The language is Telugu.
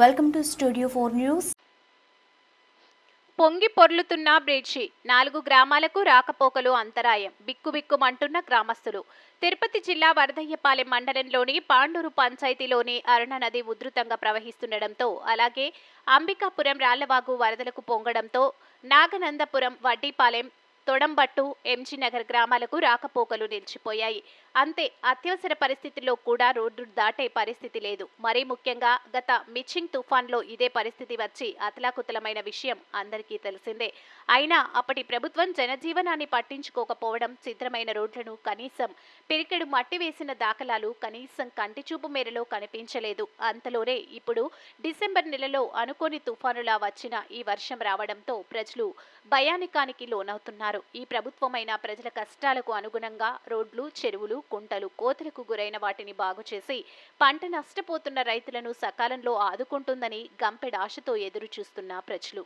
Welcome to studio four news పొంగి పొర్లుతున్న బ్రిడ్జి నాలుగు గ్రామాలకు రాకపోకలు అంతరాయం బిక్కుబిక్కుమంటున్న గ్రామస్తులు. తిరుపతి జిల్లా వరదయ్యపాలెం మండలంలోని పాండూరు పంచాయతీలోని అరుణ నది ఉధృతంగా ప్రవహిస్తుండటంతో అలాగే అంబికాపురం రాళ్ళవాగు వరదలకు పొంగడంతో నాగనందపురం వడ్డీపాలెం తొడంబట్టు ఎంజీ నగర్ గ్రామాలకు రాకపోకలు నిలిచిపోయాయి. అంతే అత్యవసర పరిస్థితుల్లో కూడా రోడ్డు దాటే పరిస్థితి లేదు. మరీ ముఖ్యంగా గత మిచింగ్ తుఫాన్లో ఇదే పరిస్థితి వచ్చి అతలాకుతలమైన విషయం అందరికీ తెలిసిందే. అయినా అప్పటి ప్రభుత్వం జనజీవనాన్ని పట్టించుకోకపోవడం చిత్రమైన రోడ్లను కనీసం పిరికెడు మట్టి వేసిన దాఖలాలు కనీసం కంటిచూపు మేరలో కనిపించలేదు. అంతలోనే ఇప్పుడు డిసెంబర్ నెలలో అనుకోని తుఫానులా వచ్చిన ఈ వర్షం రావడంతో ప్రజలు భయానికానికి లోనవుతున్నారు. ఈ ప్రభుత్వమైన ప్రజల కష్టాలకు అనుగుణంగా రోడ్లు చెరువులు కుంటలు కోతలకు గురైన వాటిని బాగు చేసి పంట నష్టపోతున్న రైతులను సకాలంలో ఆదుకుంటుందని గంపెడాశతో ఎదురు చూస్తున్న ప్రజలు.